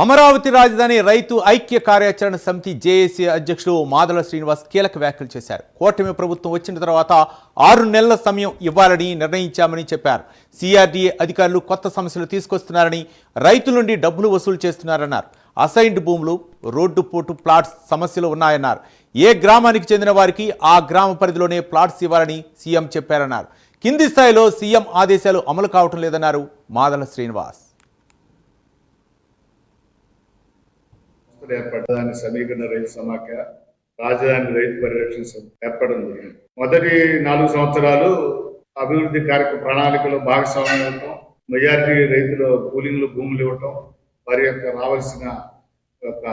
అమరావతి రాజధాని రైతు ఐక్య కార్యాచరణ సమితి జేఏసీ అధ్యక్షుడు మాదల శ్రీనివాస్ కీలక వ్యాఖ్యలు చేశారు. కూటమి ప్రభుత్వం వచ్చిన తర్వాత ఆరు నెలల సమయం ఇవ్వాలని నిర్ణయించామని చెప్పారు. సిఆర్డీఏ అధికారులు కొత్త సమస్యలు తీసుకొస్తున్నారని రైతుల నుండి డబ్బులు వసూలు చేస్తున్నారన్నారు. అసైన్డ్ భూములు రోడ్డు పోటు ప్లాట్స్ సమస్యలు ఉన్నాయన్నారు. ఏ గ్రామానికి చెందిన వారికి ఆ గ్రామ పరిధిలోనే ప్లాట్స్ ఇవ్వాలని సీఎం చెప్పారన్నారు. కింది స్థాయిలో సీఎం ఆదేశాలు అమలు కావటం లేదన్నారు మాదల శ్రీనివాస్. సంస్థలు సమీకరణ రైతు సమాఖ్య రాజధాని రైతు పరిరక్షణ సమితి ఏర్పడడం జరిగింది. మొదటి నాలుగు సంవత్సరాలు అభివృద్ధి కార్యక్రమ ప్రణాళికలో భాగస్వామ్యం ఇవ్వటం మెజారిటీ రైతులు కూలింగ్లు భూములు ఇవ్వటం వారి యొక్క రావాల్సిన యొక్క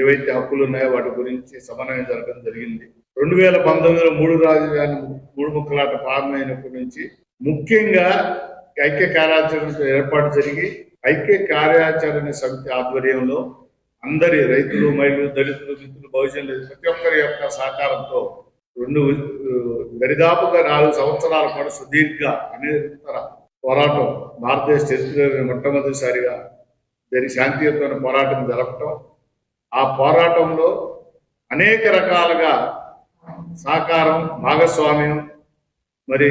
ఏవైతే హక్కులు ఉన్నాయో వాటి గురించి సమన్వయం జరగడం జరిగింది. రెండు వేల పంతొమ్మిదిలో మూడు రాజధాని మూడు ముక్కలాట ప్రారంభమైనప్పటి నుంచి ముఖ్యంగా ఐక్య కార్యాచరణ ఏర్పాటు జరిగి ఐక్య కార్యాచరణ సమితి ఆధ్వర్యంలో అందరి రైతులు మహిళలు దళితులు మిత్రులు బహుజనులు ప్రతి ఒక్కరి యొక్క సహకారంతో రెండు దరిదాపుగా నాలుగు సంవత్సరాల పాటు సుదీర్ఘ అనేతర పోరాటం భారతదేశ చరిత్రలో మొట్టమొదటిసారిగా జరిగి శాంతియుతమైన పోరాటం జరపటం. ఆ పోరాటంలో అనేక రకాలుగా సహకారం భాగస్వామ్యం మరి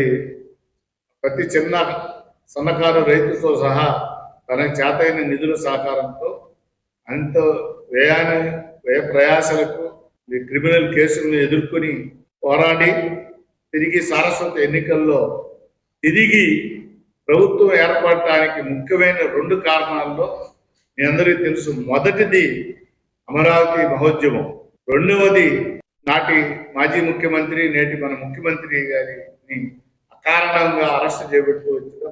ప్రతి చిన్న సన్నకారు రైతుతో సహా తనకు చేతైన నిధుల సహకారంతో అంత వ్యయాన్ని వ్యయ ప్రయాసలకు క్రిమినల్ కేసులను ఎదుర్కొని పోరాడి తిరిగి సారస్వత ఎన్నికల్లో తిరిగి ప్రభుత్వం ఏర్పడటానికి ముఖ్యమైన రెండు కారణాల్లో మీ అందరికీ తెలుసు. మొదటిది అమరావతి మహోద్యమం. రెండవది నాటి మాజీ ముఖ్యమంత్రి నేటి మన ముఖ్యమంత్రి గారిని అకారణంగా అరెస్ట్ చేయబెట్టుకోవచ్చు.